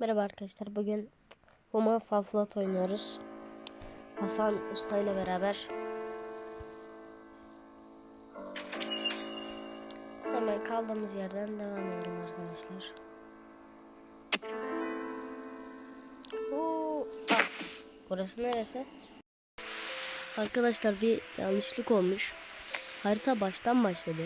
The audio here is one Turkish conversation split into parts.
Merhaba arkadaşlar. Bugün Huma Faflat oynuyoruz. Hasan Usta ile beraber. Hemen kaldığımız yerden devam edelim arkadaşlar. Oo, burası neresi? Arkadaşlar bir yanlışlık olmuş. Harita baştan başladı.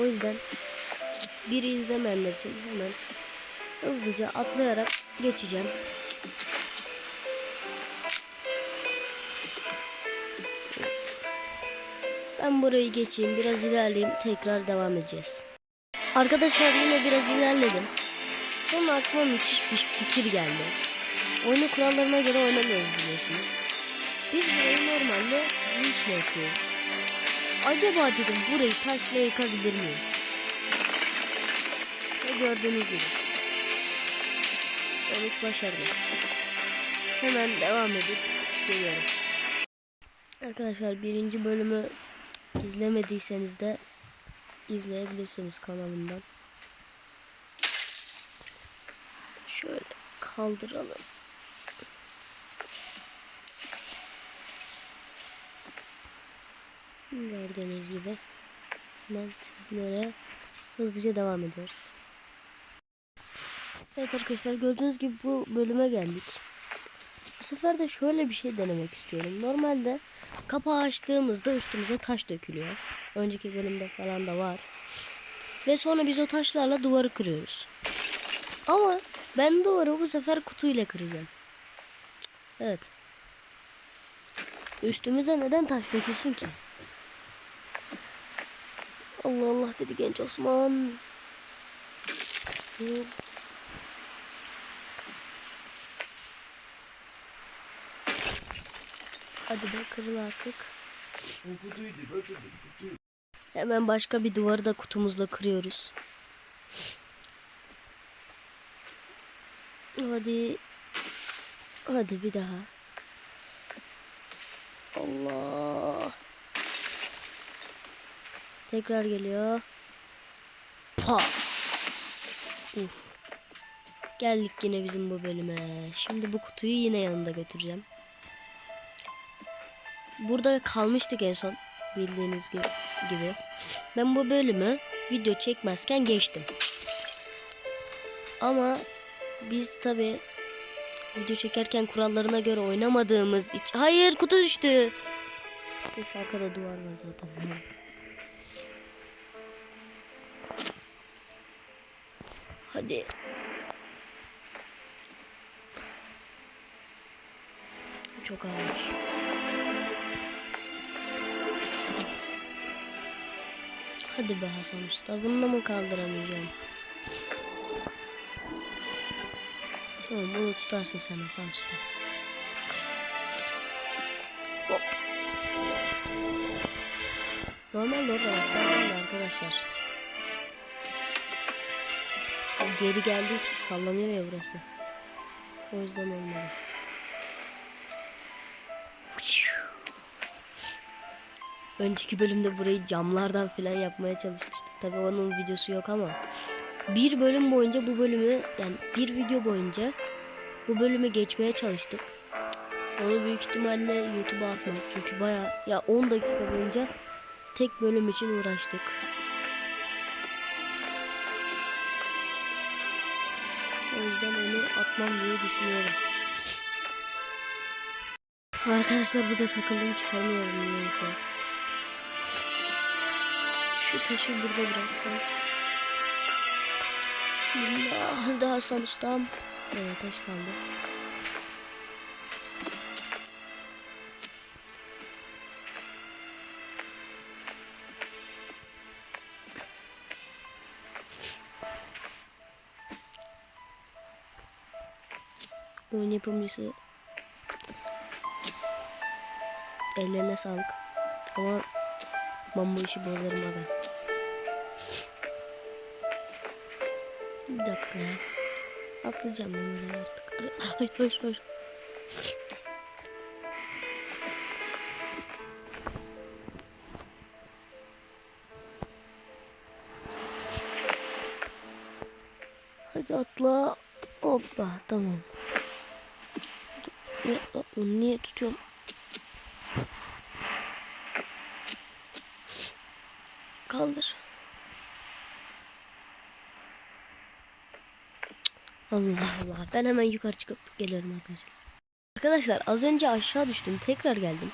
O yüzden biri izlemeyenler için hemen hızlıca atlayarak geçeceğim. Ben burayı geçeyim, biraz ilerleyeyim, tekrar devam edeceğiz. Arkadaşlar yine biraz ilerledim. Sonra aklıma müthiş bir fikir geldi. Oyunu kurallarına göre oynamıyoruz biliyorsunuz. Biz burayı normalde vinçle yapıyoruz. Acaba dedim burayı taşla yıkabilir miyim? Gördüğünüz gibi. Sonuç başarılı. Hemen devam edip geliyorum. Arkadaşlar birinci bölümü izlemediyseniz de izleyebilirsiniz kanalımdan. Şöyle kaldıralım. Gördüğünüz gibi hemen sizlere hızlıca devam ediyoruz. Evet arkadaşlar gördüğünüz gibi bu bölüme geldik. Bu sefer de şöyle bir şey denemek istiyorum. Normalde kapağı açtığımızda üstümüze taş dökülüyor. Önceki bölümde falan da var. Ve sonra biz o taşlarla duvarı kırıyoruz. Ama ben duvarı bu sefer kutuyla kıracağım. Evet. Üstümüze neden taş dökülsün ki? Allah Allah dedi genç Osman. Of. Hadi be kırıl artık. Bu kutuydu götürdüm kutuyu. Hemen başka bir duvarı da kutumuzla kırıyoruz. Hadi. Hadi bir daha. Allah. Tekrar geliyor. Pa. Uf. Geldik yine bizim bu bölüme. Şimdi bu kutuyu yine yanımda götüreceğim. Burada kalmıştık en son bildiğiniz gibi. Ben bu bölümü video çekmezken geçtim. Ama biz tabi video çekerken kurallarına göre oynamadığımız için... Hayır kutu düştü. Neyse arkada duvar var zaten. Ha. Hadi. Çok ağırmış. Hadi be Hasan Usta. Bunu da mı kaldıramayacağım? Tamam bunu tutarsın sen Hasan Usta. Hop. Normalde orada var arkadaşlar. Geri geldiği için sallanıyor ya burası. O yüzden olmadı. Önceki bölümde burayı camlardan falan yapmaya çalışmıştık. Tabi onun videosu yok ama bir bölüm boyunca bu bölümü yani bir video boyunca bu bölümü geçmeye çalıştık. Onu büyük ihtimalle YouTube'a atmam. Çünkü baya ya 10 dakika boyunca tek bölüm için uğraştık. O yüzden onu atmam diye düşünüyorum. Arkadaşlar burada takıldım çıkarmıyorum niyeyse. Şu taşı burada bıraksam. Bismillah. Az daha son ustam. Evet taş kaldı. Oyun yapımcısı ellerine sağlık. Ama ben bu işi bozarım abi. Bir dakika ya. Atlayacağım oraya artık. Hayır hayır hayır. Hadi atla. Hoppa tamam. Niye tutuyorum? Kaldır. Allah Allah. Ben hemen yukarı çıkıp geliyorum arkadaşlar. Arkadaşlar az önce aşağı düştüm. Tekrar geldim.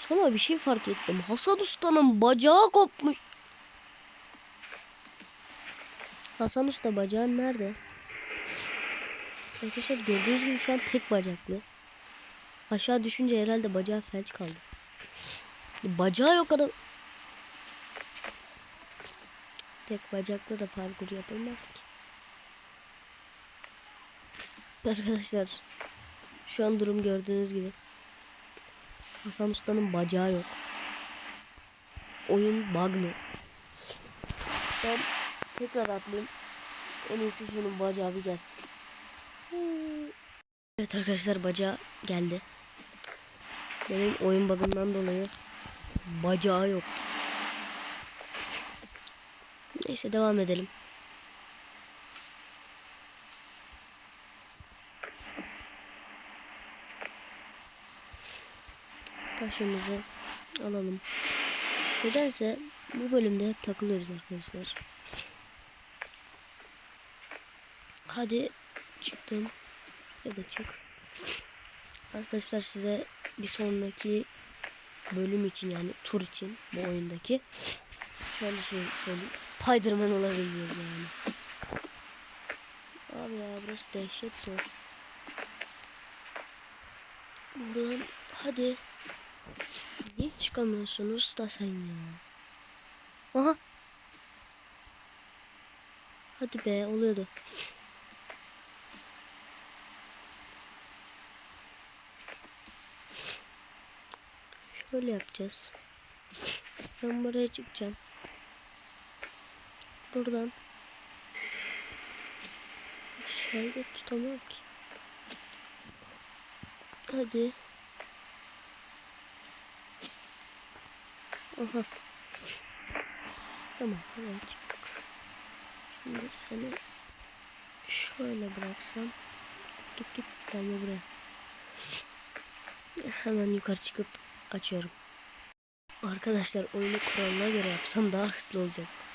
Sonra bir şey fark ettim. Hasan Usta'nın bacağı kopmuş. Hasan Usta bacağın nerede? Arkadaşlar gördüğünüz gibi şu an tek bacaklı. Aşağı düşünce herhalde bacağı felç kaldı. Bacağı yok adam. Tek bacakla da parkur yapılmaz ki. Arkadaşlar şu an durum gördüğünüz gibi. Hasan Usta'nın bacağı yok. Oyun bug'lı. Ben tekrar atlayayım. En iyisi şunun bacağı bir gelsin. Evet arkadaşlar bacağı geldi. Benim oyun bug'ından dolayı bacağı yok. Neyse devam edelim. Taşımızı alalım. Nedense bu bölümde hep takılıyoruz arkadaşlar. Hadi çıktım. Ya da çık. Arkadaşlar size bir sonraki bölüm için yani tur için bu oyundaki şöyle şey söyleyeyim. Spider-Man olabilir yani. Abi ya burası dehşet zor. Buradan hadi. Niye çıkamıyorsunuz da sen ya? Aha. Hadi be oluyordu. Şöyle yapacağız. Ben buraya çıkacağım. Buradan. Aşağıyı da tutamam ki. Hadi. Aha. Tamam hemen çıktık. Şimdi seni şöyle bıraksam. Git git gelme buraya. Hemen yukarı çıkıp açıyorum. Arkadaşlar oyunu kuralına göre yapsam daha hızlı olacaktı.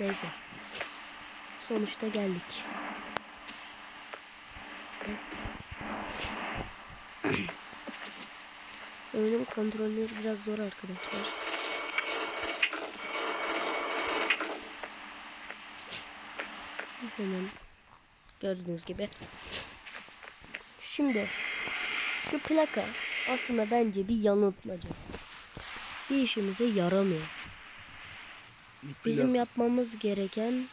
Neyse. Sonuçta geldik. Oyunun kontrolleri biraz zor arkadaşlar. Hemen gördüğünüz gibi. Şimdi şu plaka aslında bence bir yanıltmaca. Bir işimize yaramıyor. Bizim yapmamız gereken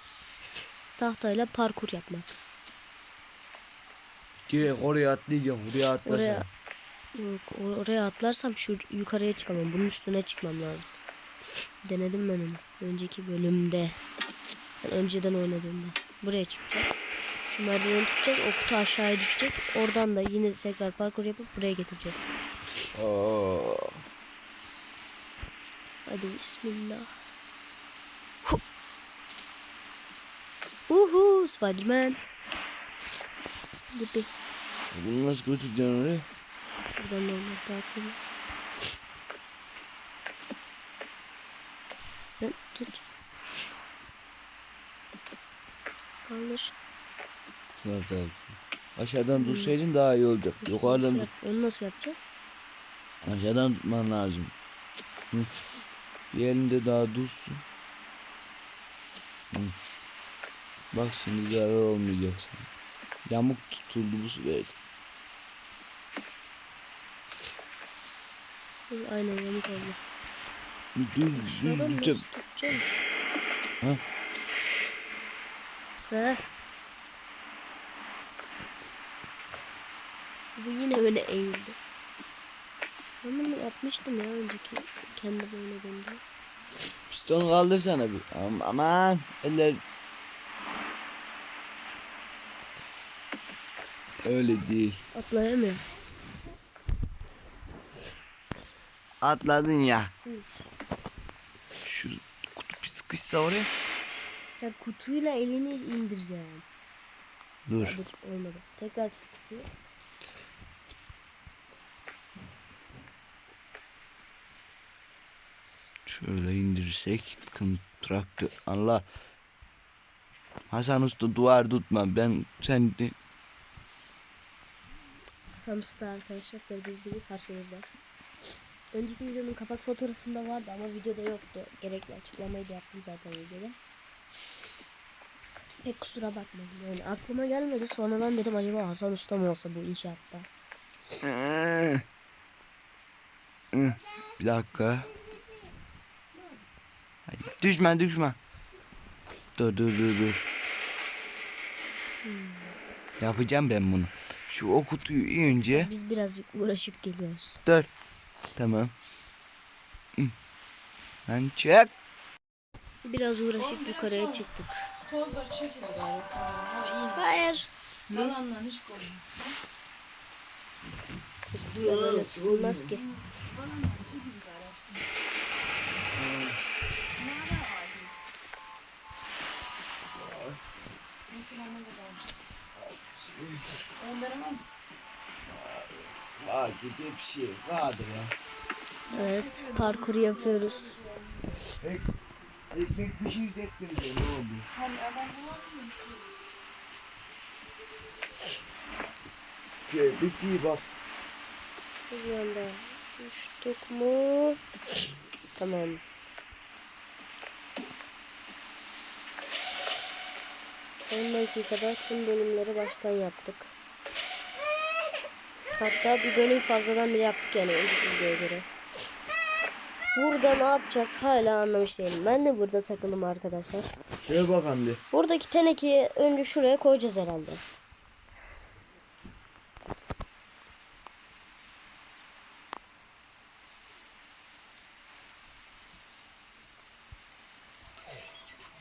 tahtayla parkur yapmak. Direkt oraya atlayacağım. Oraya atlasam. Oraya Yok, or- oraya atlarsam şu yukarıya çıkamam. Bunun üstüne çıkmam lazım. Denedim ben onu. Önceki bölümde. Yani önceden oynadığımda. Buraya çıkacağız. Şu merdiveni tutacağız. O kutu aşağıya düşecek. Oradan da yine tekrar parkur yapıp buraya getireceğiz. Aa, Hadi bismillah. Hu. Uhu Spiderman. Gibi. bunu nasıl götüreceksin oraya? Şuradan normal parkur. Lan tut. Kaldır. Şuna kalk. Aşağıdan tutsaydın daha iyi olacak. Yukarıdan yap- Onu nasıl yapacağız? tut. Aşağıdan tutman lazım. Hı. Bir elinde daha dursun. Hı. Bak şimdi zarar olmayacak sana. Yamuk tutuldu bu sürede. Hı, Aynen yamuk oldu. Düz düz bir nasıl tutacağım? Ha? Ha? Bu yine öyle eğildi. Ben bunu yapmıştım ya önceki kendi oynadığımda. Piston kaldırsana bir. Am- Aman eller. Öyle değil. Atlayamıyor. Atladın ya. Hı. Şu kutu bir sıkışsa oraya. Ya kutuyla elini indireceğim. Dur. Dur olmadı. Tekrar tutuyor. Şöyle indirirsek traktör. Allah. Hasan Usta duvar tutma. Ben sen de Samsun'da arkadaşlar gördüğünüz gibi karşınızda. Önceki videonun kapak fotoğrafında vardı ama videoda yoktu. Gerekli açıklamayı da yaptım zaten videoda. Pek kusura bakmayın. Yani aklıma gelmedi. Sonradan dedim acaba Hasan Usta mı olsa bu inşaatta. Bir dakika. Düşme düşme. Dur dur dur dur. Yapacağım ben bunu. Şu o kutuyu önce. Biz birazcık uğraşıp geliyoruz. Dur. Tamam. Lan çek. Biraz uğraşıp yukarıya çıktık. Tozları galiba. Ha Hayır. Yalanlar hiç koyma. Böyle tutulmaz ki. Öldüremem. Vardı bir şey vardır ya. Evet parkur yapıyoruz. Ek, ekmek pişirecektim de ne oldu? Şey, bitti bak. Bir anda uçtuk mu? Tamam. On dakikada tüm bölümleri baştan yaptık. Hatta bir bölüm fazladan bile yaptık yani önceki videoya göre. Burada ne yapacağız hala anlamış değilim. Ben de burada takılım arkadaşlar. Şöyle bakalım bir. Buradaki tenekeyi önce şuraya koyacağız herhalde.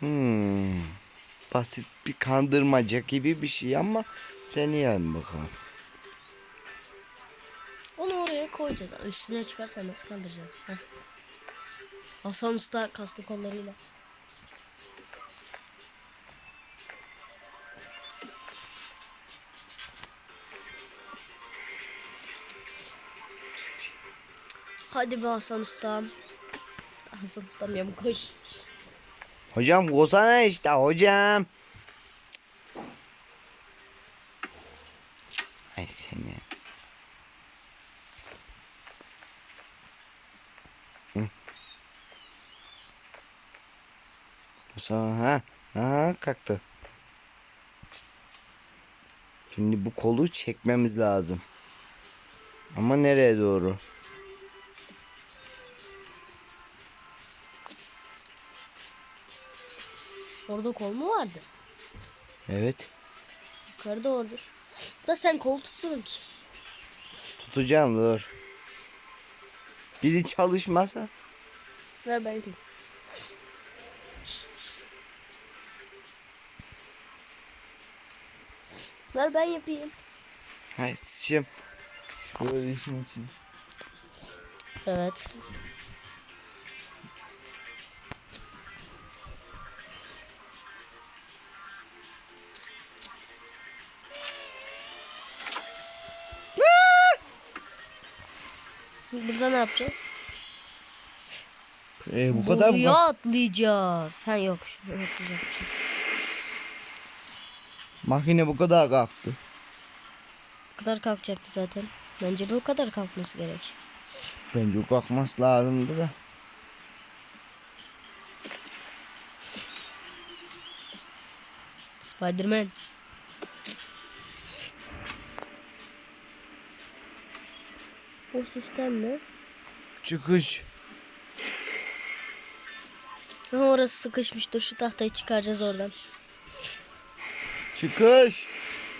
Hmm. Basit bir kandırmaca gibi bir şey ama deneyelim bakalım. Koyacağız. Üstüne çıkarsa nasıl kaldıracağız? Heh. Hasan Usta kaslı kollarıyla. Hadi be Hasan Ustam. Hasan Ustam ya bu koy. Hocam kozana işte hocam. Nasıl ha? Ha kalktı. Şimdi bu kolu çekmemiz lazım. Ama nereye doğru? Orada kol mu vardı? Evet. Yukarıda ordur. Da sen kol tuttun ki. Tutacağım dur. Biri çalışmasa. Ver ben yapayım. Ver ben yapayım. Hay sıçım. Şöyle işim için. Evet. Burada ne yapacağız? Ee, bu kadar mı? Atlayacağız. Ha yok şuradan atlayacağız. Makine bu kadar kalktı. Bu kadar kalkacaktı zaten. Bence bu kadar kalkması gerek. Bence kalkması lazımdı da. Spiderman. Bu sistem ne? Çıkış. Orası sıkışmıştır. Şu tahtayı çıkaracağız oradan. Çıkış.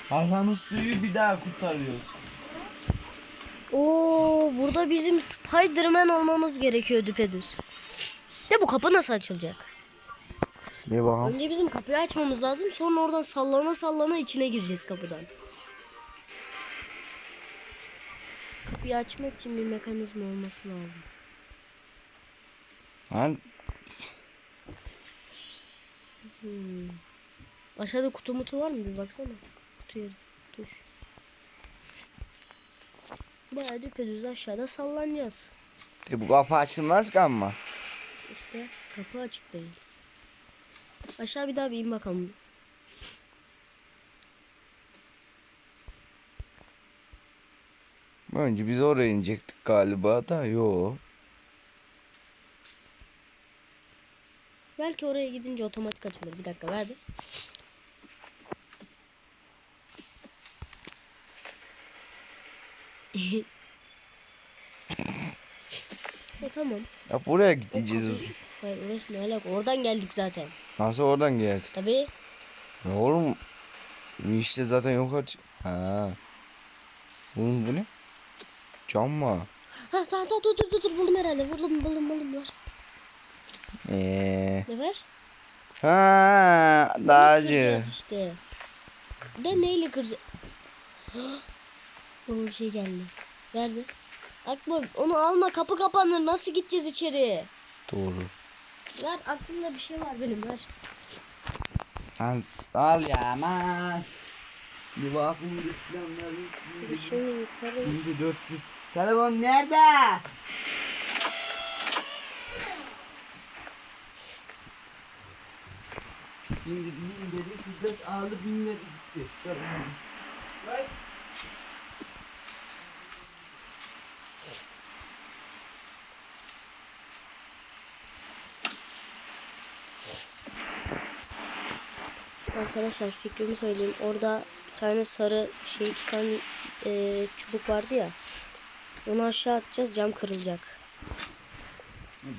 Hasan Usta'yı bir daha kurtarıyoruz. Oo, burada bizim Spiderman olmamız gerekiyor düpedüz. De bu kapı nasıl açılacak? Ne bakalım. Önce bizim kapıyı açmamız lazım. Sonra oradan sallana sallana içine gireceğiz kapıdan. Kapıyı açmak için bir mekanizma olması lazım. Lan Hmm. Aşağıda kutu mutu var mı bir baksana. kutu yeri. Dur. Bayağı düpedüz aşağıda sallanacağız. E bu kapı açılmaz ki ama. İşte kapı açık değil. Aşağı bir daha bir in bakalım. Önce biz oraya inecektik galiba da yo. Belki oraya gidince otomatik açılır. Bir dakika ver e, tamam. Ya buraya gideceğiz. kapı- Hayır orası ne alaka? Oradan geldik zaten. Nasıl oradan geldik? Tabii. Ne oğlum? İşte zaten yok aç. Ha. Oğlum bu ne? Cam mı? Ha tamam tamam dur dur dur, dur buldum herhalde. Buldum buldum buldum var. Eee. Ne var? Ha, dağcı. İşte. De neyle kıracağız? Bana bir şey geldi. Ver bir. Akma onu alma kapı kapanır. Nasıl gideceğiz içeri? Doğru. Ver aklımda bir şey var benim ver. Sen al ya aman. Bir bakın reklamları. Bir şimdi yukarı. Şimdi 400. Telefon nerede? Bin dedi bin dedi. Firdevs aldı bin dedi gitti. Dur hadi. Vay. Arkadaşlar fikrimi söyleyeyim. Orada bir tane sarı şey tutan e, çubuk vardı ya. Onu aşağı atacağız cam kırılacak.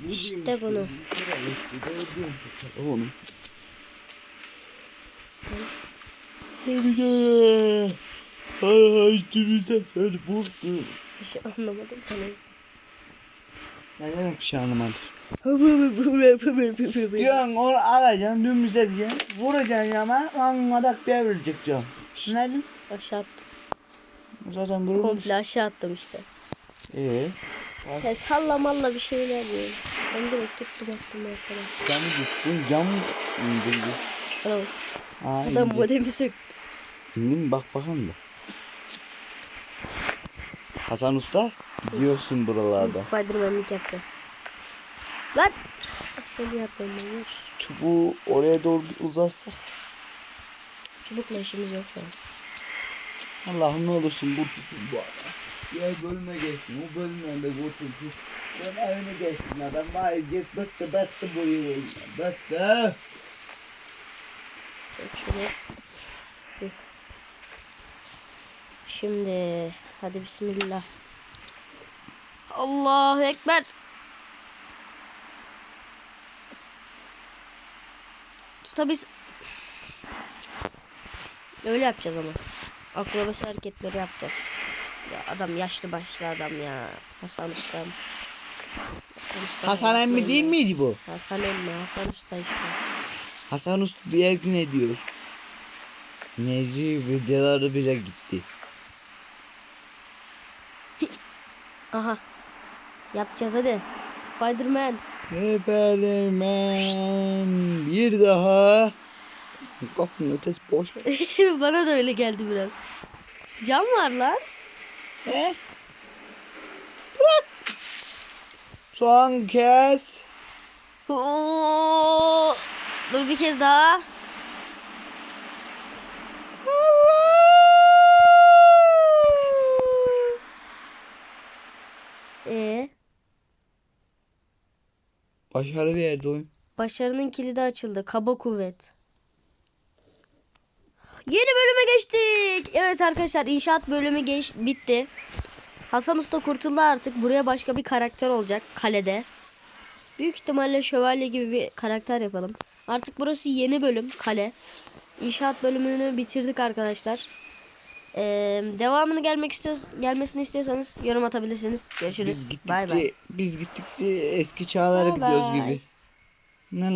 İşte bunu. Oğlum. Ay üstümüzde sen vurdun. Bir şey anlamadım. Ne demek bir şey anlamadım. Diyorsun onu alacaksın dümdüz edeceksin. Vuracaksın yana anladak devrilecek can. Ne dedin? aşağı attım. Zaten kırılmış. Komple aşağı attım işte. Ee, Sen sallamalla bir şeyler diyor. Ben direkt tuttum attım arkadan. camı tuttun cam indirdi. Adam, Ha, adam indi. modemi söktü. İndi mi bak bakalım da. Hasan Usta gidiyorsun Şimdi buralarda. Spiderman'lik yapacağız. Lan! Şöyle yapıyorum ben ya. Çubuğu oraya doğru bir uzatsak. Çubukla işimiz yok şu an. Allah'ım ne olursun kurtulsun bu adam. Diğer bölüme geçsin. O bölümden de kurtulsun. Ben evine geçsin adam. Vay git bıttı bıttı buraya koyun. Bıttı. Çek şunu. Hı. Şimdi hadi bismillah. Allahu ekber. Tutabiz. Öyle yapacağız ama. Akrobasi hareketleri yapacağız. Ya adam yaşlı başlı adam ya. Hasan Ustam. Hasan, Usta Hasan emmi değil ya. miydi bu? Hasan emmi, Hasan Usta işte. Hasan Usta diğer gün ne diyor? Neci videoları bile gitti. Aha. Yapacağız hadi. Spiderman. Superman bir daha. Kapının ötesi boş. Bana da öyle geldi biraz. Cam var lan. Eh? Bırak. Son kez. Oo! Dur bir kez daha. Ee, Başarı verdi oyun. başarının kilidi açıldı. Kaba kuvvet. Yeni bölüme geçtik. Evet arkadaşlar inşaat bölümü geç bitti. Hasan Usta kurtuldu artık. Buraya başka bir karakter olacak kalede. Büyük ihtimalle şövalye gibi bir karakter yapalım. Artık burası yeni bölüm kale. İnşaat bölümünü bitirdik arkadaşlar. Ee, devamını gelmek istiyoruz, gelmesini istiyorsanız yorum atabilirsiniz. Görüşürüz. Biz Bay bay. gittikçe, biz gittikçe eski çağlara Bay gidiyoruz bay. gibi. Ne lan?